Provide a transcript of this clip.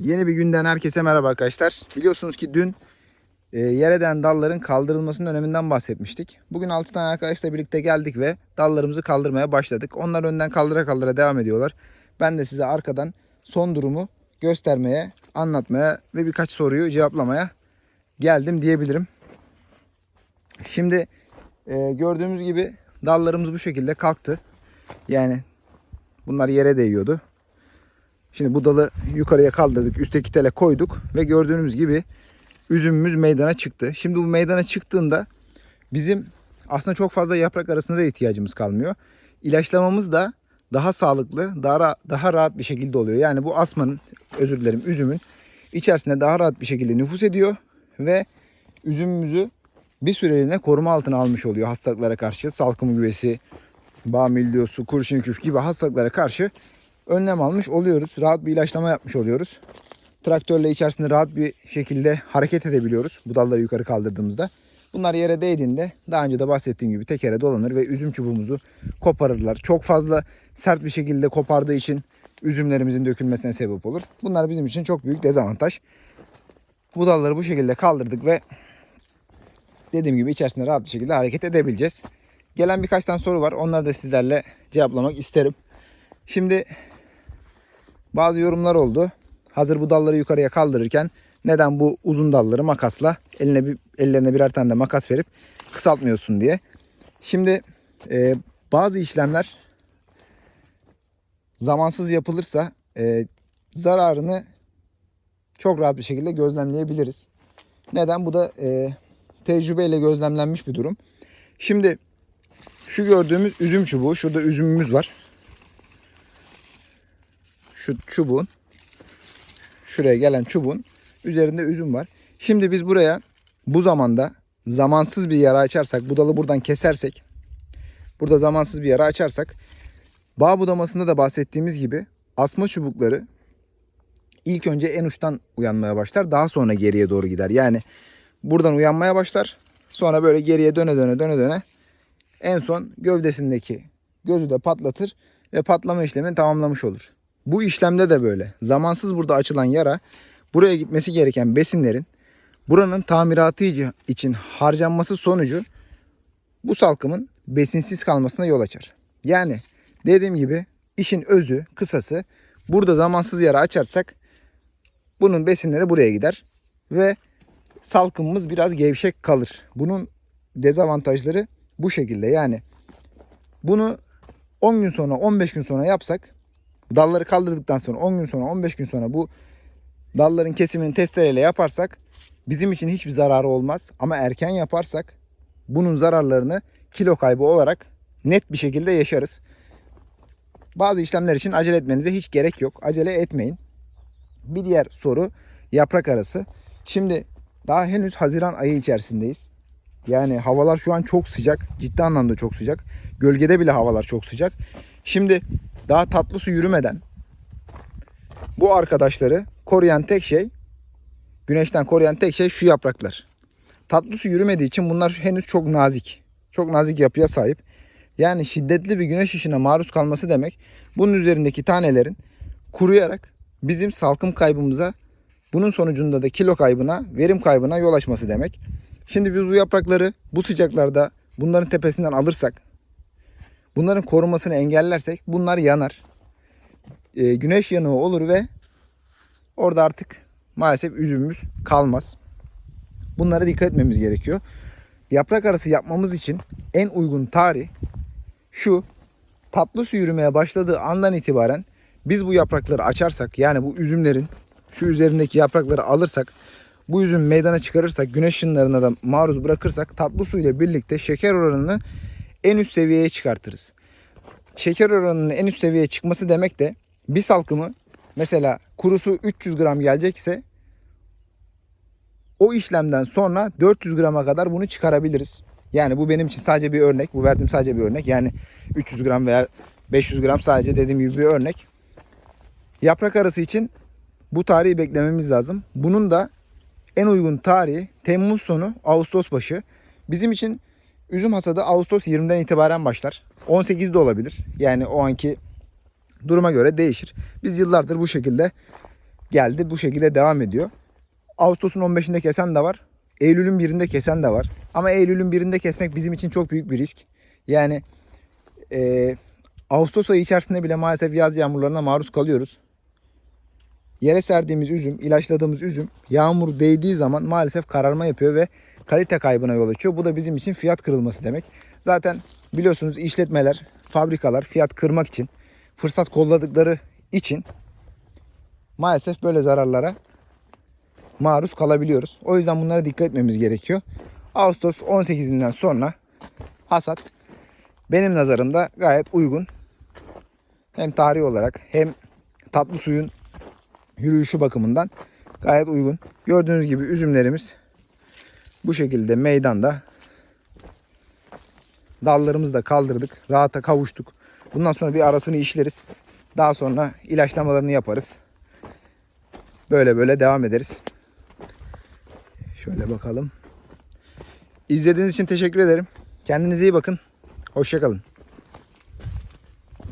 Yeni bir günden herkese merhaba arkadaşlar. Biliyorsunuz ki dün e, yereden dalların kaldırılmasının öneminden bahsetmiştik. Bugün 6 tane arkadaşla birlikte geldik ve dallarımızı kaldırmaya başladık. Onlar önden kaldıra kaldıra devam ediyorlar. Ben de size arkadan son durumu göstermeye, anlatmaya ve birkaç soruyu cevaplamaya geldim diyebilirim. Şimdi e, gördüğümüz gibi dallarımız bu şekilde kalktı. Yani bunlar yere değiyordu. Şimdi bu dalı yukarıya kaldırdık. Üstteki tele koyduk ve gördüğünüz gibi üzümümüz meydana çıktı. Şimdi bu meydana çıktığında bizim aslında çok fazla yaprak arasında da ihtiyacımız kalmıyor. İlaçlamamız da daha sağlıklı, daha, daha rahat bir şekilde oluyor. Yani bu asmanın, özür dilerim üzümün içerisinde daha rahat bir şekilde nüfus ediyor ve üzümümüzü bir süreliğine koruma altına almış oluyor hastalıklara karşı. Salkım güvesi, bağ kurşun küf gibi hastalıklara karşı önlem almış oluyoruz. Rahat bir ilaçlama yapmış oluyoruz. Traktörle içerisinde rahat bir şekilde hareket edebiliyoruz bu dalları yukarı kaldırdığımızda. Bunlar yere değdiğinde daha önce de bahsettiğim gibi tekere dolanır ve üzüm çubuğumuzu koparırlar. Çok fazla sert bir şekilde kopardığı için üzümlerimizin dökülmesine sebep olur. Bunlar bizim için çok büyük dezavantaj. Bu dalları bu şekilde kaldırdık ve dediğim gibi içerisinde rahat bir şekilde hareket edebileceğiz. Gelen birkaç tane soru var. Onları da sizlerle cevaplamak isterim. Şimdi bazı yorumlar oldu. Hazır bu dalları yukarıya kaldırırken neden bu uzun dalları makasla eline bir, ellerine birer tane de makas verip kısaltmıyorsun diye. Şimdi e, bazı işlemler zamansız yapılırsa e, zararını çok rahat bir şekilde gözlemleyebiliriz. Neden? Bu da e, tecrübeyle gözlemlenmiş bir durum. Şimdi şu gördüğümüz üzüm çubuğu. Şurada üzümümüz var. Şu çubuğun şuraya gelen çubuğun üzerinde üzüm var. Şimdi biz buraya bu zamanda zamansız bir yara açarsak, bu dalı buradan kesersek, burada zamansız bir yara açarsak, bağ budamasında da bahsettiğimiz gibi asma çubukları ilk önce en uçtan uyanmaya başlar. Daha sonra geriye doğru gider. Yani buradan uyanmaya başlar. Sonra böyle geriye döne döne döne döne en son gövdesindeki gözü de patlatır ve patlama işlemini tamamlamış olur. Bu işlemde de böyle. Zamansız burada açılan yara buraya gitmesi gereken besinlerin buranın tamiratı için harcanması sonucu bu salkımın besinsiz kalmasına yol açar. Yani dediğim gibi işin özü, kısası burada zamansız yara açarsak bunun besinleri buraya gider ve salkımımız biraz gevşek kalır. Bunun dezavantajları bu şekilde. Yani bunu 10 gün sonra 15 gün sonra yapsak dalları kaldırdıktan sonra 10 gün sonra 15 gün sonra bu dalların kesimini testereyle yaparsak bizim için hiçbir zararı olmaz. Ama erken yaparsak bunun zararlarını kilo kaybı olarak net bir şekilde yaşarız. Bazı işlemler için acele etmenize hiç gerek yok. Acele etmeyin. Bir diğer soru yaprak arası. Şimdi daha henüz Haziran ayı içerisindeyiz. Yani havalar şu an çok sıcak. Ciddi anlamda çok sıcak. Gölgede bile havalar çok sıcak. Şimdi daha tatlı su yürümeden bu arkadaşları koruyan tek şey güneşten koruyan tek şey şu yapraklar. Tatlı su yürümediği için bunlar henüz çok nazik. Çok nazik yapıya sahip. Yani şiddetli bir güneş ışığına maruz kalması demek bunun üzerindeki tanelerin kuruyarak bizim salkım kaybımıza bunun sonucunda da kilo kaybına, verim kaybına yol açması demek. Şimdi biz bu yaprakları bu sıcaklarda bunların tepesinden alırsak, bunların korunmasını engellersek bunlar yanar. Ee, güneş yanığı olur ve orada artık maalesef üzümümüz kalmaz. Bunlara dikkat etmemiz gerekiyor. Yaprak arası yapmamız için en uygun tarih şu. Tatlı su yürümeye başladığı andan itibaren biz bu yaprakları açarsak yani bu üzümlerin şu üzerindeki yaprakları alırsak bu üzüm meydana çıkarırsak güneş ışınlarına da maruz bırakırsak tatlı su ile birlikte şeker oranını en üst seviyeye çıkartırız. Şeker oranının en üst seviyeye çıkması demek de bir salkımı mesela kurusu 300 gram gelecekse o işlemden sonra 400 grama kadar bunu çıkarabiliriz. Yani bu benim için sadece bir örnek. Bu verdiğim sadece bir örnek. Yani 300 gram veya 500 gram sadece dediğim gibi bir örnek. Yaprak arası için bu tarihi beklememiz lazım. Bunun da en uygun tarihi Temmuz sonu Ağustos başı. Bizim için üzüm hasadı Ağustos 20'den itibaren başlar. 18 de olabilir. Yani o anki duruma göre değişir. Biz yıllardır bu şekilde geldi. Bu şekilde devam ediyor. Ağustos'un 15'inde kesen de var. Eylül'ün birinde kesen de var. Ama Eylül'ün birinde kesmek bizim için çok büyük bir risk. Yani e, Ağustos ayı içerisinde bile maalesef yaz yağmurlarına maruz kalıyoruz. Yere serdiğimiz üzüm, ilaçladığımız üzüm yağmur değdiği zaman maalesef kararma yapıyor ve kalite kaybına yol açıyor. Bu da bizim için fiyat kırılması demek. Zaten biliyorsunuz işletmeler, fabrikalar fiyat kırmak için, fırsat kolladıkları için maalesef böyle zararlara maruz kalabiliyoruz. O yüzden bunlara dikkat etmemiz gerekiyor. Ağustos 18'inden sonra hasat benim nazarımda gayet uygun. Hem tarihi olarak hem tatlı suyun yürüyüşü bakımından gayet uygun. Gördüğünüz gibi üzümlerimiz bu şekilde meydanda. Dallarımızı da kaldırdık. Rahata kavuştuk. Bundan sonra bir arasını işleriz. Daha sonra ilaçlamalarını yaparız. Böyle böyle devam ederiz. Şöyle bakalım. İzlediğiniz için teşekkür ederim. Kendinize iyi bakın. Hoşçakalın.